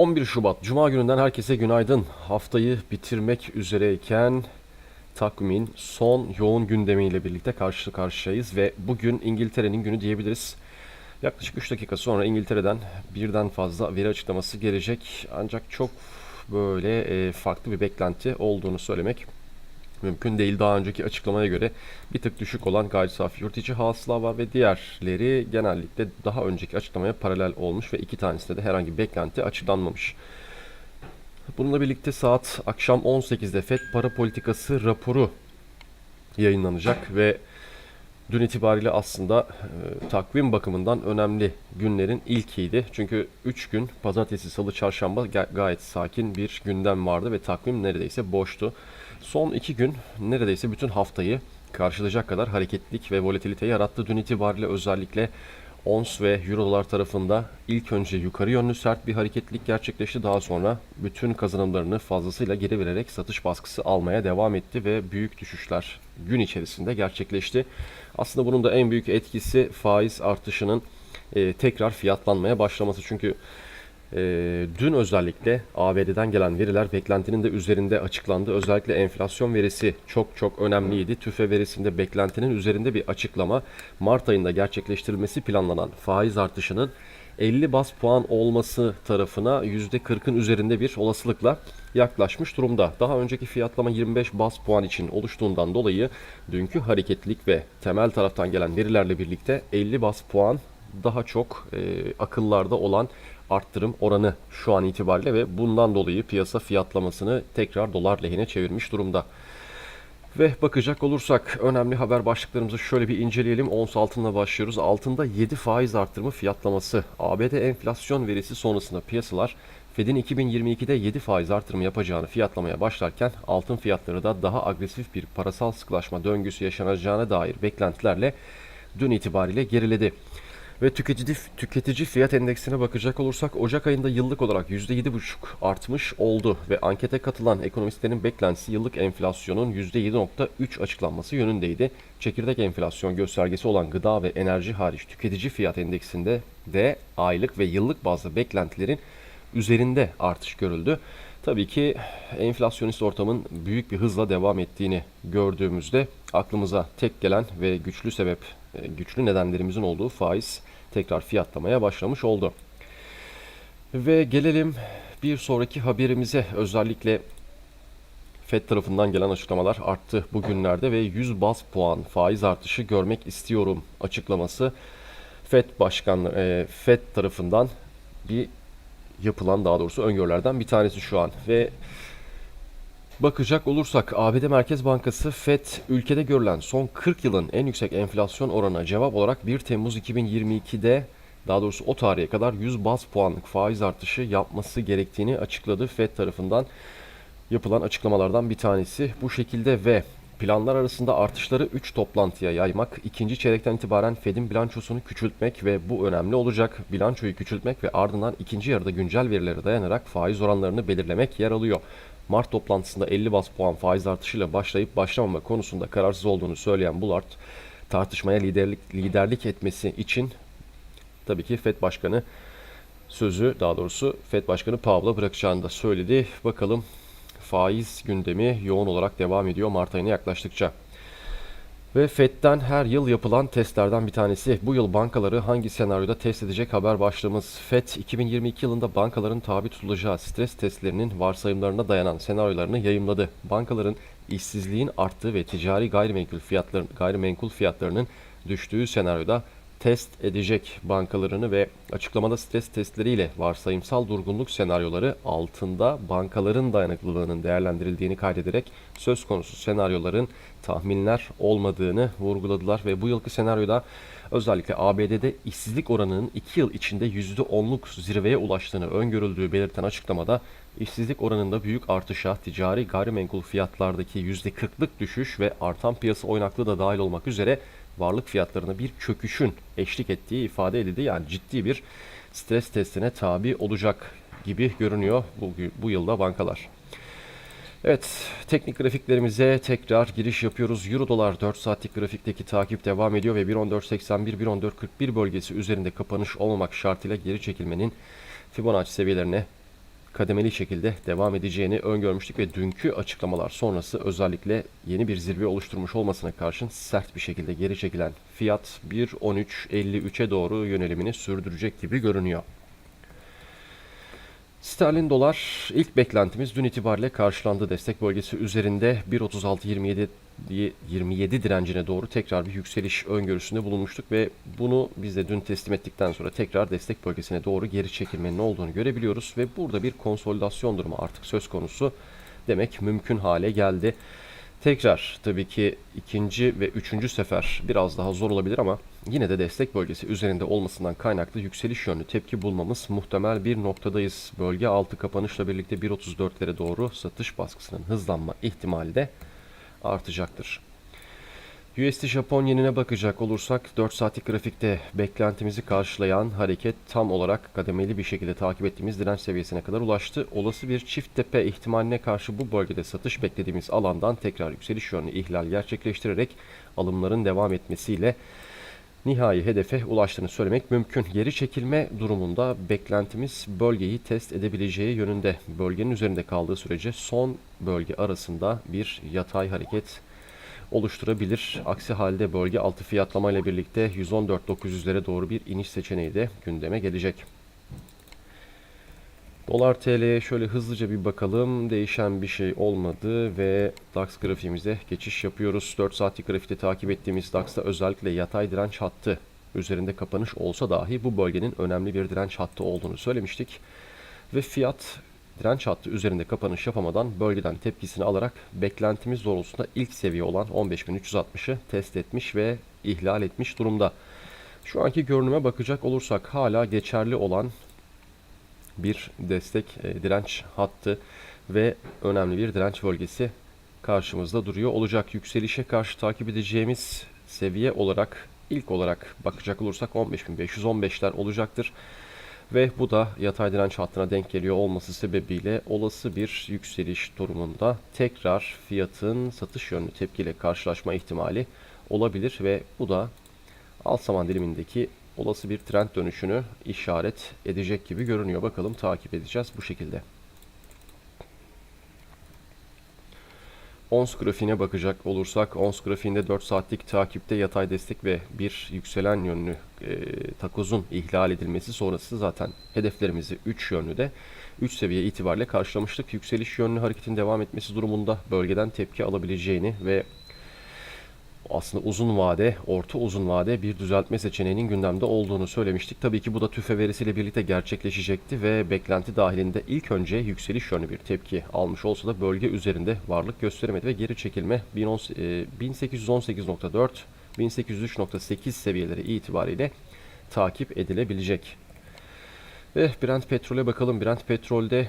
11 Şubat Cuma gününden herkese günaydın. Haftayı bitirmek üzereyken takvimin son yoğun gündemiyle birlikte karşı karşıyayız ve bugün İngiltere'nin günü diyebiliriz. Yaklaşık 3 dakika sonra İngiltere'den birden fazla veri açıklaması gelecek. Ancak çok böyle e, farklı bir beklenti olduğunu söylemek mümkün değil. Daha önceki açıklamaya göre bir tık düşük olan gayri safi yurt içi hasıla var ve diğerleri genellikle daha önceki açıklamaya paralel olmuş ve iki tanesinde de herhangi bir beklenti açıklanmamış. Bununla birlikte saat akşam 18'de FED para politikası raporu yayınlanacak ve dün itibariyle aslında e, takvim bakımından önemli günlerin ilkiydi. Çünkü 3 gün pazartesi, salı, çarşamba ga- gayet sakin bir gündem vardı ve takvim neredeyse boştu. Son 2 gün neredeyse bütün haftayı karşılayacak kadar hareketlilik ve volatilite yarattı. Dün itibariyle özellikle ons ve euro dolar tarafında ilk önce yukarı yönlü sert bir hareketlilik gerçekleşti. Daha sonra bütün kazanımlarını fazlasıyla geri vererek satış baskısı almaya devam etti ve büyük düşüşler gün içerisinde gerçekleşti. Aslında bunun da en büyük etkisi faiz artışının e, tekrar fiyatlanmaya başlaması. Çünkü e, dün özellikle ABD'den gelen veriler beklentinin de üzerinde açıklandı. Özellikle enflasyon verisi çok çok önemliydi. TÜFE verisinde beklentinin üzerinde bir açıklama. Mart ayında gerçekleştirilmesi planlanan faiz artışının 50 bas puan olması tarafına %40'ın üzerinde bir olasılıkla yaklaşmış durumda. Daha önceki fiyatlama 25 bas puan için oluştuğundan dolayı dünkü hareketlilik ve temel taraftan gelen verilerle birlikte 50 bas puan daha çok e, akıllarda olan arttırım oranı şu an itibariyle ve bundan dolayı piyasa fiyatlamasını tekrar dolar lehine çevirmiş durumda. Ve bakacak olursak önemli haber başlıklarımızı şöyle bir inceleyelim. Ons altınla başlıyoruz. Altında 7 faiz arttırımı fiyatlaması. ABD enflasyon verisi sonrasında piyasalar Fed'in 2022'de 7 faiz artırımı yapacağını fiyatlamaya başlarken altın fiyatları da daha agresif bir parasal sıkılaşma döngüsü yaşanacağına dair beklentilerle dün itibariyle geriledi. Ve tüketici, tüketici fiyat endeksine bakacak olursak Ocak ayında yıllık olarak %7,5 artmış oldu ve ankete katılan ekonomistlerin beklentisi yıllık enflasyonun %7,3 açıklanması yönündeydi. Çekirdek enflasyon göstergesi olan gıda ve enerji hariç tüketici fiyat endeksinde de aylık ve yıllık bazda beklentilerin üzerinde artış görüldü. Tabii ki enflasyonist ortamın büyük bir hızla devam ettiğini gördüğümüzde aklımıza tek gelen ve güçlü sebep, güçlü nedenlerimizin olduğu faiz tekrar fiyatlamaya başlamış oldu. Ve gelelim bir sonraki haberimize. Özellikle FED tarafından gelen açıklamalar arttı bugünlerde ve 100 bas puan faiz artışı görmek istiyorum açıklaması FED başkanı e, FED tarafından bir yapılan daha doğrusu öngörülerden bir tanesi şu an ve bakacak olursak ABD Merkez Bankası FED ülkede görülen son 40 yılın en yüksek enflasyon oranına cevap olarak 1 Temmuz 2022'de daha doğrusu o tarihe kadar 100 bas puanlık faiz artışı yapması gerektiğini açıkladı FED tarafından yapılan açıklamalardan bir tanesi bu şekilde ve planlar arasında artışları 3 toplantıya yaymak, ikinci çeyrekten itibaren Fed'in bilançosunu küçültmek ve bu önemli olacak bilançoyu küçültmek ve ardından ikinci yarıda güncel verilere dayanarak faiz oranlarını belirlemek yer alıyor. Mart toplantısında 50 bas puan faiz artışıyla başlayıp başlamama konusunda kararsız olduğunu söyleyen Bullard, tartışmaya liderlik, liderlik etmesi için tabii ki FED Başkanı sözü daha doğrusu FED Başkanı Powell'a bırakacağını da söyledi. Bakalım faiz gündemi yoğun olarak devam ediyor Mart ayına yaklaştıkça. Ve FED'den her yıl yapılan testlerden bir tanesi. Bu yıl bankaları hangi senaryoda test edecek haber başlığımız. FED 2022 yılında bankaların tabi tutulacağı stres testlerinin varsayımlarına dayanan senaryolarını yayımladı. Bankaların işsizliğin arttığı ve ticari gayrimenkul fiyatların gayrimenkul fiyatlarının düştüğü senaryoda test edecek bankalarını ve açıklamada stres testleriyle varsayımsal durgunluk senaryoları altında bankaların dayanıklılığının değerlendirildiğini kaydederek söz konusu senaryoların tahminler olmadığını vurguladılar. Ve bu yılki senaryoda özellikle ABD'de işsizlik oranının 2 yıl içinde %10'luk zirveye ulaştığını öngörüldüğü belirten açıklamada işsizlik oranında büyük artışa ticari gayrimenkul fiyatlardaki %40'lık düşüş ve artan piyasa oynaklığı da dahil olmak üzere varlık fiyatlarına bir çöküşün eşlik ettiği ifade edildi. Yani ciddi bir stres testine tabi olacak gibi görünüyor bu, bu yılda bankalar. Evet, teknik grafiklerimize tekrar giriş yapıyoruz. Euro dolar 4 saatlik grafikteki takip devam ediyor ve 1.1481-1.1441 bölgesi üzerinde kapanış olmamak şartıyla geri çekilmenin Fibonacci seviyelerine kademeli şekilde devam edeceğini öngörmüştük ve dünkü açıklamalar sonrası özellikle yeni bir zirve oluşturmuş olmasına karşın sert bir şekilde geri çekilen fiyat 1.13.53'e doğru yönelimini sürdürecek gibi görünüyor. Sterlin dolar ilk beklentimiz dün itibariyle karşılandı. Destek bölgesi üzerinde 1.36.27 27 direncine doğru tekrar bir yükseliş öngörüsünde bulunmuştuk ve bunu biz de dün teslim ettikten sonra tekrar destek bölgesine doğru geri çekilmenin olduğunu görebiliyoruz ve burada bir konsolidasyon durumu artık söz konusu demek mümkün hale geldi. Tekrar tabii ki ikinci ve üçüncü sefer biraz daha zor olabilir ama yine de destek bölgesi üzerinde olmasından kaynaklı yükseliş yönlü tepki bulmamız muhtemel bir noktadayız. Bölge altı kapanışla birlikte 1.34'lere doğru satış baskısının hızlanma ihtimali de artacaktır. USD Japon yenine bakacak olursak 4 saatlik grafikte beklentimizi karşılayan hareket tam olarak kademeli bir şekilde takip ettiğimiz direnç seviyesine kadar ulaştı. Olası bir çift tepe ihtimaline karşı bu bölgede satış beklediğimiz alandan tekrar yükseliş yönlü ihlal gerçekleştirerek alımların devam etmesiyle nihai hedefe ulaştığını söylemek mümkün. Geri çekilme durumunda beklentimiz bölgeyi test edebileceği yönünde. Bölgenin üzerinde kaldığı sürece son bölge arasında bir yatay hareket oluşturabilir. Aksi halde bölge altı fiyatlama ile birlikte 114.900'lere doğru bir iniş seçeneği de gündeme gelecek. Dolar TL'ye şöyle hızlıca bir bakalım. Değişen bir şey olmadı ve DAX grafiğimize geçiş yapıyoruz. 4 saatlik grafikte takip ettiğimiz DAX'ta özellikle yatay direnç hattı üzerinde kapanış olsa dahi bu bölgenin önemli bir direnç hattı olduğunu söylemiştik. Ve fiyat direnç hattı üzerinde kapanış yapamadan bölgeden tepkisini alarak beklentimiz doğrultusunda ilk seviye olan 15.360'ı test etmiş ve ihlal etmiş durumda. Şu anki görünüme bakacak olursak hala geçerli olan bir destek e, direnç hattı ve önemli bir direnç bölgesi karşımızda duruyor olacak. Yükselişe karşı takip edeceğimiz seviye olarak ilk olarak bakacak olursak 15.515'ler olacaktır. Ve bu da yatay direnç hattına denk geliyor olması sebebiyle olası bir yükseliş durumunda tekrar fiyatın satış yönlü tepkiyle karşılaşma ihtimali olabilir ve bu da alt zaman dilimindeki olası bir trend dönüşünü işaret edecek gibi görünüyor. Bakalım takip edeceğiz bu şekilde. ONS grafiğine bakacak olursak ONS grafiğinde 4 saatlik takipte yatay destek ve bir yükselen yönlü e, takozun ihlal edilmesi sonrası zaten hedeflerimizi 3 yönlü de 3 seviye itibariyle karşılamıştık. Yükseliş yönlü hareketin devam etmesi durumunda bölgeden tepki alabileceğini ve aslında uzun vade, orta uzun vade bir düzeltme seçeneğinin gündemde olduğunu söylemiştik. Tabii ki bu da tüfe verisiyle birlikte gerçekleşecekti ve beklenti dahilinde ilk önce yükseliş yönlü bir tepki almış olsa da bölge üzerinde varlık gösteremedi ve geri çekilme 1818.4 1803.8 e, seviyeleri itibariyle takip edilebilecek. Ve Brent petrole bakalım. Brent petrolde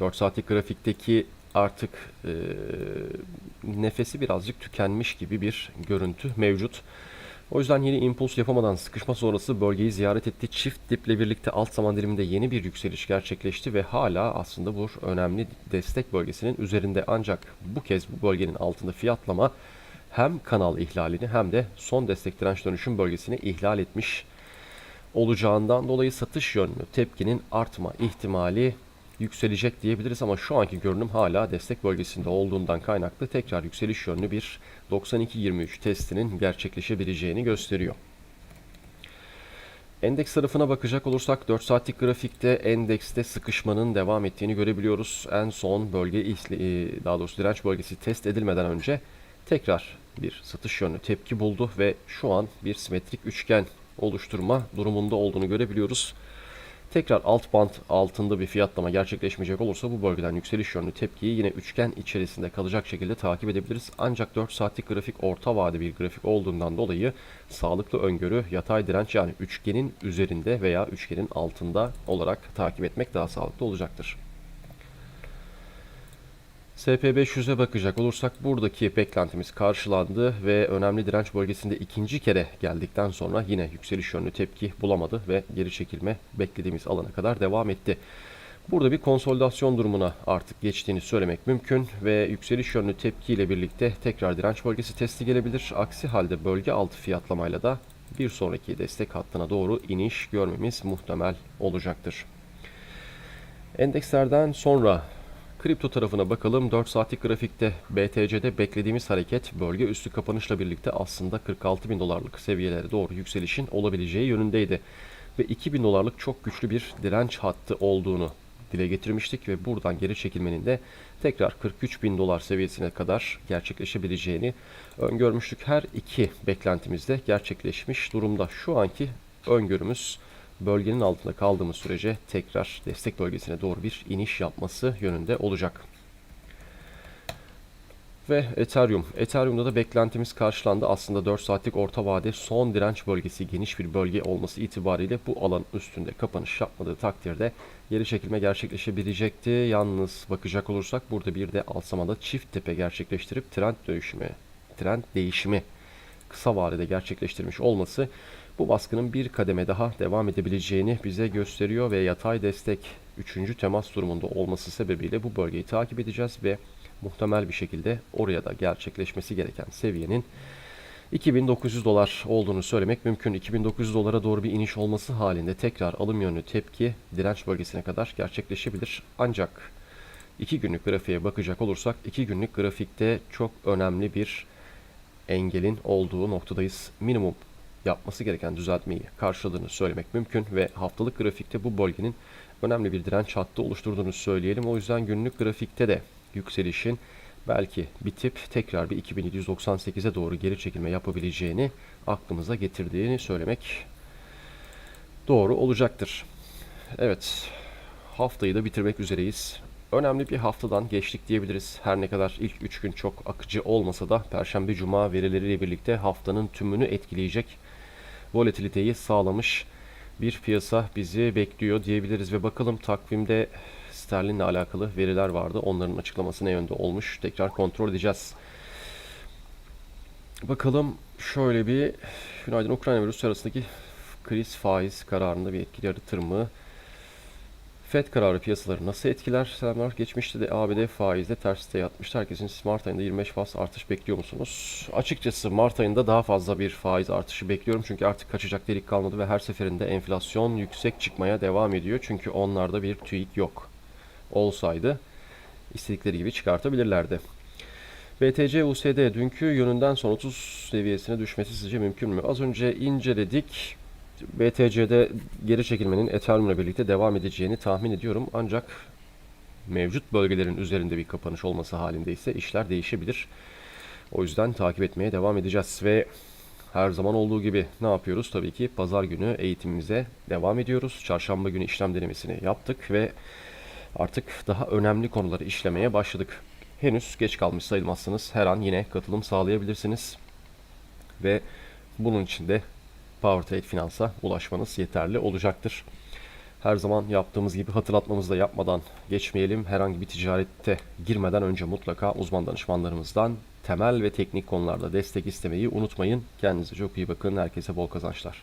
4 saatlik grafikteki artık e, nefesi birazcık tükenmiş gibi bir görüntü mevcut. O yüzden yeni impuls yapamadan sıkışma sonrası bölgeyi ziyaret etti. Çift diple birlikte alt zaman diliminde yeni bir yükseliş gerçekleşti ve hala aslında bu önemli destek bölgesinin üzerinde ancak bu kez bu bölgenin altında fiyatlama hem kanal ihlalini hem de son destek direnç dönüşüm bölgesini ihlal etmiş olacağından dolayı satış yönlü tepkinin artma ihtimali yükselecek diyebiliriz ama şu anki görünüm hala destek bölgesinde olduğundan kaynaklı tekrar yükseliş yönlü bir 92-23 testinin gerçekleşebileceğini gösteriyor. Endeks tarafına bakacak olursak 4 saatlik grafikte endekste sıkışmanın devam ettiğini görebiliyoruz. En son bölge e, daha doğrusu direnç bölgesi test edilmeden önce tekrar bir satış yönlü tepki buldu ve şu an bir simetrik üçgen oluşturma durumunda olduğunu görebiliyoruz. Tekrar alt band altında bir fiyatlama gerçekleşmeyecek olursa bu bölgeden yükseliş yönlü tepkiyi yine üçgen içerisinde kalacak şekilde takip edebiliriz. Ancak 4 saatlik grafik orta vade bir grafik olduğundan dolayı sağlıklı öngörü yatay direnç yani üçgenin üzerinde veya üçgenin altında olarak takip etmek daha sağlıklı olacaktır. SP500'e bakacak olursak buradaki beklentimiz karşılandı ve önemli direnç bölgesinde ikinci kere geldikten sonra yine yükseliş yönlü tepki bulamadı ve geri çekilme beklediğimiz alana kadar devam etti. Burada bir konsolidasyon durumuna artık geçtiğini söylemek mümkün ve yükseliş yönlü tepki ile birlikte tekrar direnç bölgesi testi gelebilir. Aksi halde bölge altı fiyatlamayla da bir sonraki destek hattına doğru iniş görmemiz muhtemel olacaktır. Endekslerden sonra kripto tarafına bakalım. 4 saatlik grafikte BTC'de beklediğimiz hareket bölge üstü kapanışla birlikte aslında 46 bin dolarlık seviyelere doğru yükselişin olabileceği yönündeydi. Ve 2000 dolarlık çok güçlü bir direnç hattı olduğunu dile getirmiştik ve buradan geri çekilmenin de tekrar 43 bin dolar seviyesine kadar gerçekleşebileceğini öngörmüştük. Her iki beklentimiz de gerçekleşmiş durumda. Şu anki öngörümüz bölgenin altında kaldığımız sürece tekrar destek bölgesine doğru bir iniş yapması yönünde olacak. Ve Ethereum. Ethereum'da da beklentimiz karşılandı. Aslında 4 saatlik orta vade son direnç bölgesi geniş bir bölge olması itibariyle bu alan üstünde kapanış yapmadığı takdirde geri çekilme gerçekleşebilecekti. Yalnız bakacak olursak burada bir de alsamada çift tepe gerçekleştirip trend değişimi, trend değişimi kısa vadede gerçekleştirmiş olması bu baskının bir kademe daha devam edebileceğini bize gösteriyor ve yatay destek 3. temas durumunda olması sebebiyle bu bölgeyi takip edeceğiz ve muhtemel bir şekilde oraya da gerçekleşmesi gereken seviyenin 2900 dolar olduğunu söylemek mümkün. 2900 dolara doğru bir iniş olması halinde tekrar alım yönlü tepki direnç bölgesine kadar gerçekleşebilir. Ancak 2 günlük grafiğe bakacak olursak 2 günlük grafikte çok önemli bir engelin olduğu noktadayız. Minimum yapması gereken düzeltmeyi karşıladığını söylemek mümkün ve haftalık grafikte bu bölgenin önemli bir direnç hattı oluşturduğunu söyleyelim. O yüzden günlük grafikte de yükselişin belki bitip tekrar bir 2798'e doğru geri çekilme yapabileceğini aklımıza getirdiğini söylemek doğru olacaktır. Evet, haftayı da bitirmek üzereyiz. Önemli bir haftadan geçtik diyebiliriz. Her ne kadar ilk 3 gün çok akıcı olmasa da Perşembe Cuma verileriyle birlikte haftanın tümünü etkileyecek volatiliteyi sağlamış bir piyasa bizi bekliyor diyebiliriz ve bakalım takvimde sterlinle alakalı veriler vardı. Onların açıklaması ne yönde olmuş? Tekrar kontrol edeceğiz. Bakalım şöyle bir günaydın Ukrayna ve Rusya arasındaki kriz faiz kararında bir etkili yaratır mı? FED kararı piyasaları nasıl etkiler? Selamlar. Geçmişte de ABD faizde terste yatmıştı. Herkesin Mart ayında 25 bas artış bekliyor musunuz? Açıkçası Mart ayında daha fazla bir faiz artışı bekliyorum. Çünkü artık kaçacak delik kalmadı ve her seferinde enflasyon yüksek çıkmaya devam ediyor. Çünkü onlarda bir TÜİK yok. Olsaydı istedikleri gibi çıkartabilirlerdi. BTC USD dünkü yönünden son 30 seviyesine düşmesi sizce mümkün mü? Az önce inceledik. BTC'de geri çekilmenin Ethereum'la birlikte devam edeceğini tahmin ediyorum. Ancak mevcut bölgelerin üzerinde bir kapanış olması halinde ise işler değişebilir. O yüzden takip etmeye devam edeceğiz ve her zaman olduğu gibi ne yapıyoruz? Tabii ki pazar günü eğitimimize devam ediyoruz. Çarşamba günü işlem denemesini yaptık ve artık daha önemli konuları işlemeye başladık. Henüz geç kalmış sayılmazsınız. Her an yine katılım sağlayabilirsiniz. Ve bunun için de PowerTrade Finans'a ulaşmanız yeterli olacaktır. Her zaman yaptığımız gibi hatırlatmamızı da yapmadan geçmeyelim. Herhangi bir ticarette girmeden önce mutlaka uzman danışmanlarımızdan temel ve teknik konularda destek istemeyi unutmayın. Kendinize çok iyi bakın. Herkese bol kazançlar.